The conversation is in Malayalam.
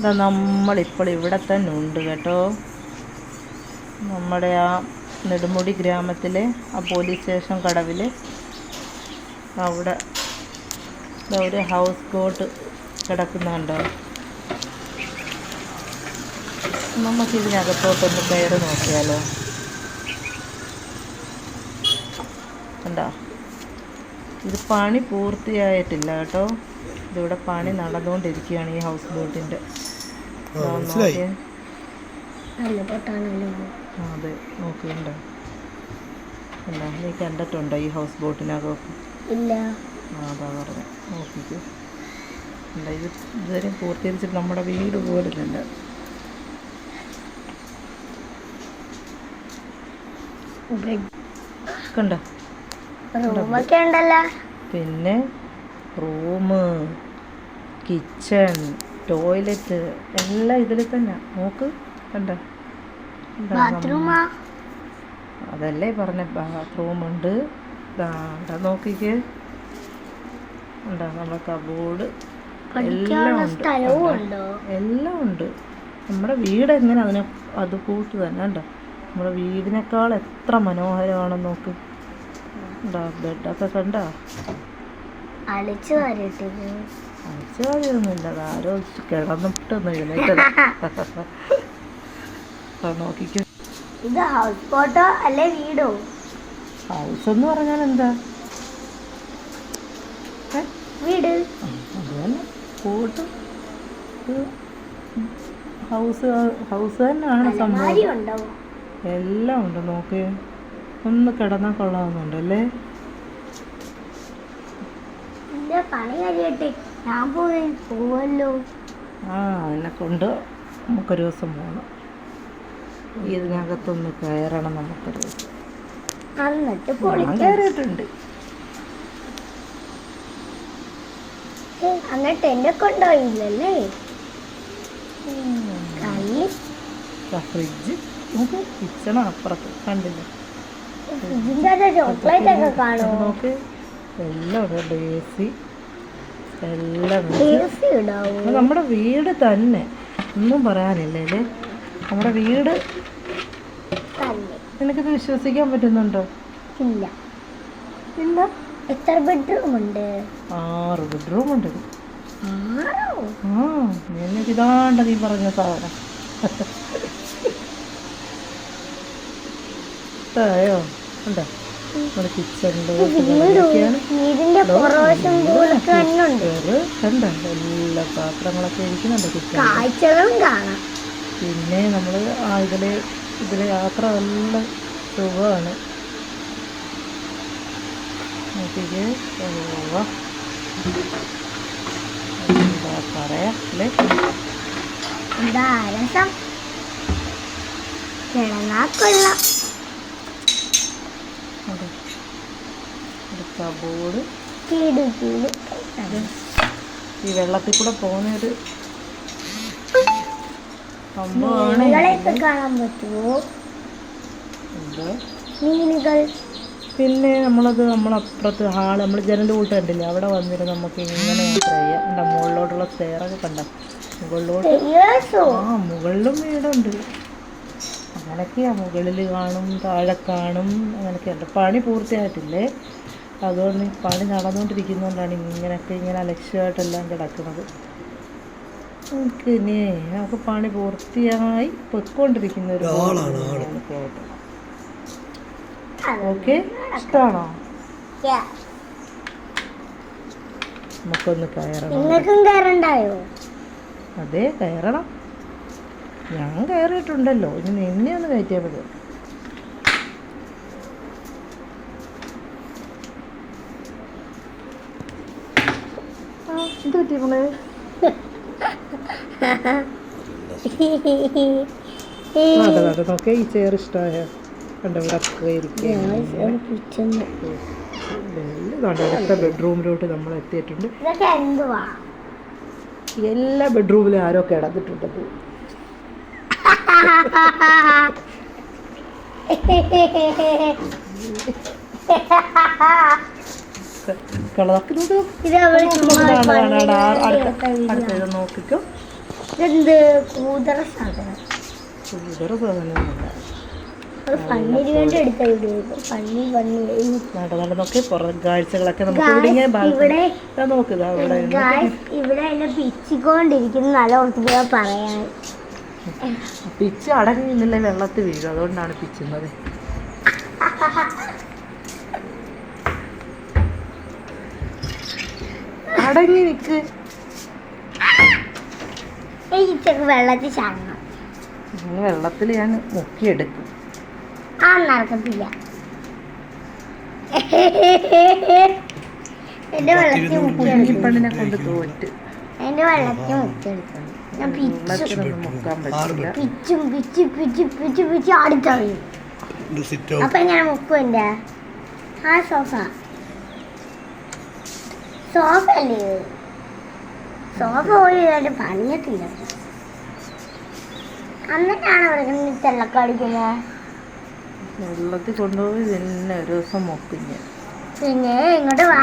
ഇതാ നമ്മളിപ്പോൾ ഇവിടെ തന്നെ ഉണ്ട് കേട്ടോ. നമ്മുടെ ആ നെടുമുടി ഗ്രാമത്തിലെ ആ പോലീസ് സ്റ്റേഷൻ കടവിൽ അവിടെ ഒരു ഹൗസ് ബോട്ട് കിടക്കുന്നുണ്ടോ. നമുക്ക് ഇതിനകത്തോട്ടൊന്ന് കയറി നോക്കിയാലോ? കണ്ടോ? ഇത് പണി പൂർത്തിയായിട്ടില്ല കേട്ടോ. ഇതിവിടെ പണി നടന്നുകൊണ്ടിരിക്കുകയാണ് ഈ ഹൗസ് ബോട്ടിന്റെ. മനസ്സിലായി? അതെ അല്ല നീ കണ്ടിട്ടുണ്ടോ ഈ ഹൗസ് ബോട്ടിനകത്ത് ഇല്ല. ആ അതാ പറഞ്ഞു. നോക്കിക്കോ. അല്ല ഇത് ഇതുവരെ പൂർത്തീകരിച്ചിട്ട് നമ്മുടെ വീട് പോലുമില്ല. കണ്ടോ? റൂമൊക്കെ പിന്നെ റൂം കിച്ചൺ ടോയ്ലറ്റ് എല്ലാം ഇതിൽ തന്നെ. നോക്ക് കണ്ട? അതല്ലേ പറഞ്ഞ ബാത്റൂമുണ്ട് ഇതാ നോക്കിക്ക്. ഉണ്ടോ നമ്മുടെ കബോർഡ് എല്ലാം ഉണ്ട്. എല്ലാം ഉണ്ട്. നമ്മുടെ വീട് എങ്ങനെ അതിനെ അത് കൂട്ട് തന്നെ ഉണ്ടോ നമ്മുടെ വീടിനേക്കാൾ എത്ര മനോഹരമാണെന്ന് നോക്ക്. ഉണ്ടോ ബെഡൊക്കെ കണ്ടോ? അളിച്ചു അയച്ചു കാര്യമൊന്നുമില്ല ആരോ കിടന്നിട്ടൊന്നും എഴുന്നേറ്റത് നോക്കിക്കോ. ഇത് ഹൗസ് ബോട്ടോ അല്ലെ വീടോ? ഹൗസ് എന്ന് പറഞ്ഞാൽ എന്താ? വീട്. കൂട്ട് ഹൗസ് ഹൗസ് തന്നെയാണ് സംഭവം. എല്ലാം ഉണ്ട്. നോക്ക്. ഒന്ന് കിടന്നാൽ കൊള്ളാവുന്നുണ്ടല്ലേ പണി കഴിയട്ടെ ഞാൻ പോയി പോവല്ലോ. ആ അതിനെ കൊണ്ട് നമുക്കൊരു ദിവസം പോകണം ഇതിനകത്തൊന്ന് കയറണം നമുക്കൊരു ദിവസം. കയറിയിട്ടുണ്ട്. എന്നിട്ട് എന്നെ കൊണ്ടുപോയില്ലല്ലേ ഫ്രിഡ്ജ്. നമുക്ക് കിച്ചണ അപ്പുറത്ത്. കണ്ടില്ല? നോക്ക്. എല്ലാം ഉണ്ട് എ സി എല്ലാം ഉണ്ട്. നമ്മുടെ വീട് തന്നെ. ഒന്നും പറയാനില്ല അല്ലേ നമ്മുടെ വീട് നിനക്കിത് വിശ്വസിക്കാൻ പറ്റുന്നുണ്ടോ? ഇല്ല. ഇല്ല? എത്ര ബെഡ്റൂം ഉണ്ട്? ആറ് ബെഡ്റൂം ഉണ്ട്. ആ നിനക്ക് ഇതാണ്ട നീ പറഞ്ഞ സാധനം. ഇഷ്ടമായോ ഉണ്ടോ? നമ്മുടെ കിച്ചണിന്റെ കണ്ട? എല്ലാ പാത്രങ്ങളൊക്കെ ഇരിക്കുന്നുണ്ട് കിച്ചൺ പിന്നെ നമ്മൾ ആ ഇതിലെ ഇതിൽ യാത്ര നല്ല സുഖമാണ്. നോക്കിക്കേ. ഓ എന്താ പറയാ? അല്ലേ? എന്താ രസം? ഒരു കബോർഡ് ഈ വെള്ളത്തിൽ കൂടെ പോകുന്ന ഒരു സംഭവമാണ് മീനുകളെയൊക്കെ കാണാൻ പറ്റുമോ? എന്താ? മീനുകൾ. പിന്നെ നമ്മളത് നമ്മളപ്പുറത്ത് ഹാൾ നമ്മൾ ജനൽ കൂട്ട് കണ്ടില്ലേ? അവിടെ വന്നിരുന്ന് നമുക്ക് ഇങ്ങനെ യാത്ര ചെയ്യാം എന്താ മുകളിലോട്ടുള്ള സ്റ്റെയറൊക്കെ കണ്ട. മുകളിലോട്ട്. ആ മുകളിലും വീടുണ്ട്. അങ്ങനെയൊക്കെയാ മുകളിൽ കാണും താഴെ കാണും അങ്ങനെയൊക്കെയുണ്ട് പണി പൂർത്തിയായിട്ടില്ലേ? അതുകൊണ്ട് പണി നടന്നുകൊണ്ടിരിക്കുന്നതുകൊണ്ടാണ് ഇങ്ങനെയൊക്കെ ഇങ്ങനെ അലക്ഷ്യമായിട്ടെല്ലാം കിടക്കുന്നത്. നമുക്ക് ഇനി നമുക്ക് പണി പൂർത്തിയായി പൊയ്ക്കൊണ്ടിരിക്കുന്ന ഒരു ഓക്കെ ഇഷ്ടമാണോ നമുക്കൊന്ന് കയറണം. നിങ്ങൾക്കും കയറണ്ടായോ? അതെ കയറണം. ഞാൻ കയറിയിട്ടുണ്ടല്ലോ. ഇനി നിന്നെ ഒന്ന് കയറ്റിയാൽ മതി. ഇത് പറ്റി മോളെ? നോക്കേ ഈ ചെയർ ഇഷ്ടമായ അടുത്ത ബെഡ്റൂമിലോട്ട് നമ്മൾ എത്തിയിട്ടുണ്ട്. എല്ലാ ബെഡ്റൂമിലും ആരോ കിടന്നിട്ടുണ്ട്. നോക്കിക്കോ വേണ്ടി എടുത്ത വീഡിയോ പന്നി കാഴ്ചകളൊക്കെ നമുക്ക് ഇവിടെ ഇവിടെ പിച്ചിക്കൊണ്ടിരിക്കുന്ന. നല്ല ഓർത്തിട്ട് പറയാൻ. പിച്ച് അടങ്ങി നിന്നില്ല വെള്ളത്തിൽ വീഴും. അതുകൊണ്ടാണ് പിച്ചുന്നത്. അടങ്ങി നിക്ക്. വെള്ളത്തിൽ ചാടണം. വെള്ളത്തിൽ ഞാൻ മുക്കിയെടുക്കും. ആ നടക്കത്തില്ല. എന്റെ വെള്ളത്തിൽ മുക്കിയെടുക്കും. കുഞ്ഞിപ്പണ്ണിനെ കൊണ്ട് തോറ്റ്. എന്റെ വെള്ളത്തിൽ മുക്കിയെടുക്കുന്നു വെള്ളത്തിലൊന്നും മുക്കാൻ പറ്റില്ല. പിച്ചും പിച്ചു പിച്ചു പിച്ചു പിച്ചു ആടിത്തറിയും അപ്പൊ എങ്ങനെ മുക്കും എന്റെ? ആ സോഫ. സോഫ അല്ലേ? സോഫ പോയി ഇതായിട്ട് പണിയത്തില്ല. എന്നിട്ടാണ് അവിടെ കിടന്ന് തെള്ളക്കടിക്കുന്നത് വെള്ളത്തിൽ കൊണ്ടുപോയി പിന്നെ ഒരു ദിവസം മുക്കും ഞാൻ. പിന്നെ ഇങ്ങോട്ട് വാ.